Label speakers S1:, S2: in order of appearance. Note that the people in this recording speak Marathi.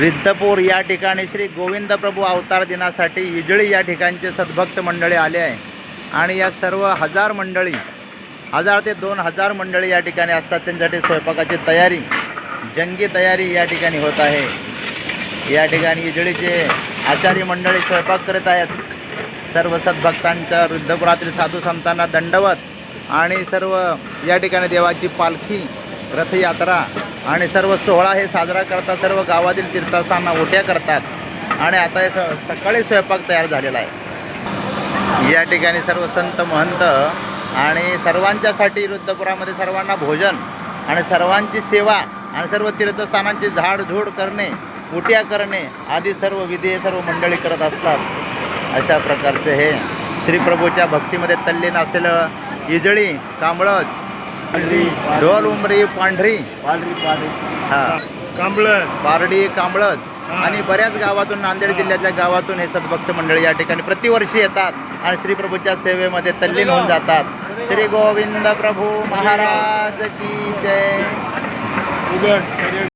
S1: रिद्धपूर या ठिकाणी श्री गोविंद प्रभू अवतार दिनासाठी इजळी या ठिकाणचे सद्भक्त मंडळी आले आहे. आणि या सर्व हजार मंडळी हजार ते दोन हजार मंडळी या ठिकाणी असतात. त्यांच्यासाठी स्वयंपाकाची तयारी जंगी तयारी या ठिकाणी होत आहे. या ठिकाणी इजळीचे आचार्य मंडळी स्वयंपाक करत आहेत. सर्व सद्भक्तांच्या रुद्धपुरातील साधू संतांना दंडवत आणि सर्व या ठिकाणी देवाची पालखी रथयात्रा आणि सर्व सोहळा हे साजरा करतात सर्व गावातील तीर्थस्थांना ओट्या करतात. आणि आता हे स सकाळी स्वयंपाक तयार झालेला आहे. या ठिकाणी सर्व संत महंत आणि सर्वांच्यासाठी रुद्रपुरामध्ये सर्वांना भोजन आणि सर्वांची सेवा आणि सर्व तीर्थस्थानांची झाडझूड करणे उट्या करणे आदी सर्व विधी हे सर्व मंडळी करत असतात. अशा प्रकारचे हे श्रीप्रभूच्या भक्तीमध्ये तल्लीन असलेलं इजळी कांबळच
S2: पांढरी
S1: ढोल उमरी पांढरी.
S2: पांढरी पांढरी.
S1: हा.
S2: कांबळं.
S1: पारडी कांबळच. आणि बऱ्याच गावातून नांदेड जिल्ह्याच्या गावातून हे सद्भक्त मंडळी या ठिकाणी प्रतिवर्षी येतात आणि श्रीप्रभूच्या सेवेमध्ये तल्लीन होऊन जातात. श्री गोविंद प्रभू महाराज की जय.